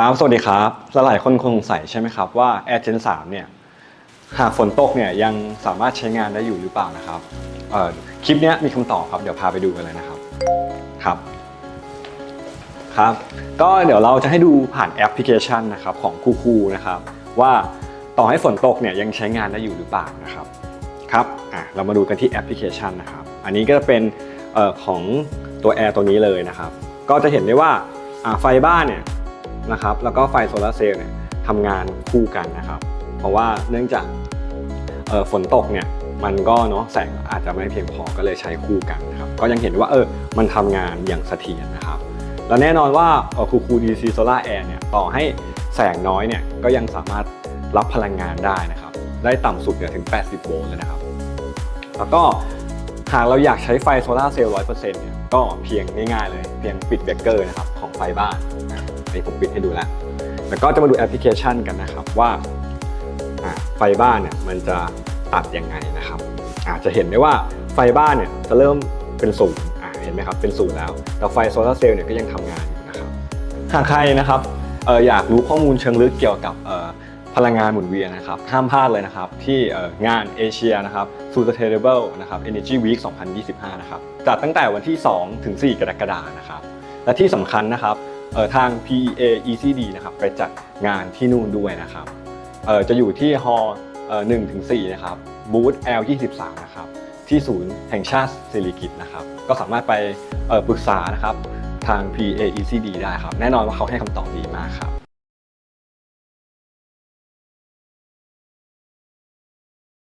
ครับ สวัสดีครับ หลายคนคงสงสัยใช่ไหมครับว่า Air Gen 3 เนี่ย หากฝนตกเนี่ยยังสามารถใช้งานได้อยู่หรือเปล่านะครับเอ่อคลิปเนี้ยมีคำตอบครับ เดี๋ยวพาไปดูกันเลยนะครับ ครับ ครับ ก็เดี๋ยวเราจะให้ดูผ่านแอปพลิเคชันนะครับของคูคูนะครับ ว่าต่อให้ฝนตกเนี่ยยังใช้งานได้อยู่หรือเปล่านะครับ ครับ อะ เรามาดูกันที่แอปพลิเคชันนะครับ อันนี้ก็จะเป็นเอ่อของตัวแอร์ตัวนี้เลยนะครับ ก็จะเห็นได้ว่าไฟบ้านเนี่ย นะครับแล้วก็ไฟโซลาเซลล์เนี่ยทำงานคู่กันนะครับ เพราะว่าเนื่องจากฝนตกเนี่ยมันก็เนาะแสงอาจจะไม่เพียงพอก็เลยใช้คู่กันนะครับก็ยังเห็นว่าเออมันทำงานอย่างเสถียรนะครับแล้วแน่นอนว่าคูคูดีซีโซล่าแอร์เนี่ยต่อให้แสงน้อยเนี่ยก็ยังสามารถรับพลังงานได้นะครับ ได้ต่ำสุดเนี่ยถึง 80 โวลต์เลยนะครับ แล้วก็หากเราอยากใช้ไฟโซลาเซลล์ร้อยเปอร์เซ็นต์เนี่ยก็เพียงง่ายๆเลย เพียงปิดเบรกเกอร์นะครับของไฟบ้าน นี่ผมปิดให้ดูแล้วแล้วก็จะมาดูแอปพลิเคชันกันนะครับว่าไฟบ้านเนี่ยมันจะตัดยังไงนะครับอาจจะเห็นได้ว่าไฟบ้านเนี่ยจะเริ่มเป็นศูนย์เห็นไหมครับเป็นศูนย์แล้ว แต่ไฟโซลาร์เซลล์เนี่ยก็ยังทำงานอยู่นะครับหากใครนะครับอออยากรู้ข้อมูลเชิงลึกเกี่ยวกับพลังงานหมุนเวียนนะครับห้ามพลาดเลยนะครับที่งานเอเชียนะครับ Sustainable นะครับ Energy Week 2025 นะครับจัดตั้งแต่วันที่ 2 ถึง 4 กรกฎาคมนะครับ และที่สำคัญนะครับ ทาง PEA ECD นะครับไปจัดงานที่นู่นด้วยนะครับเอ่อจะอยู่ที่ฮอลหนึ่งถึงสี่นะครับบูธ L23 นะครับที่ศูนย์แห่งชาติศิริกิตนะครับ ก็สามารถไปปรึกษานะครับทาง PA ECD ได้ครับ แน่นอนว่าเขาให้คำตอบดีมากครับ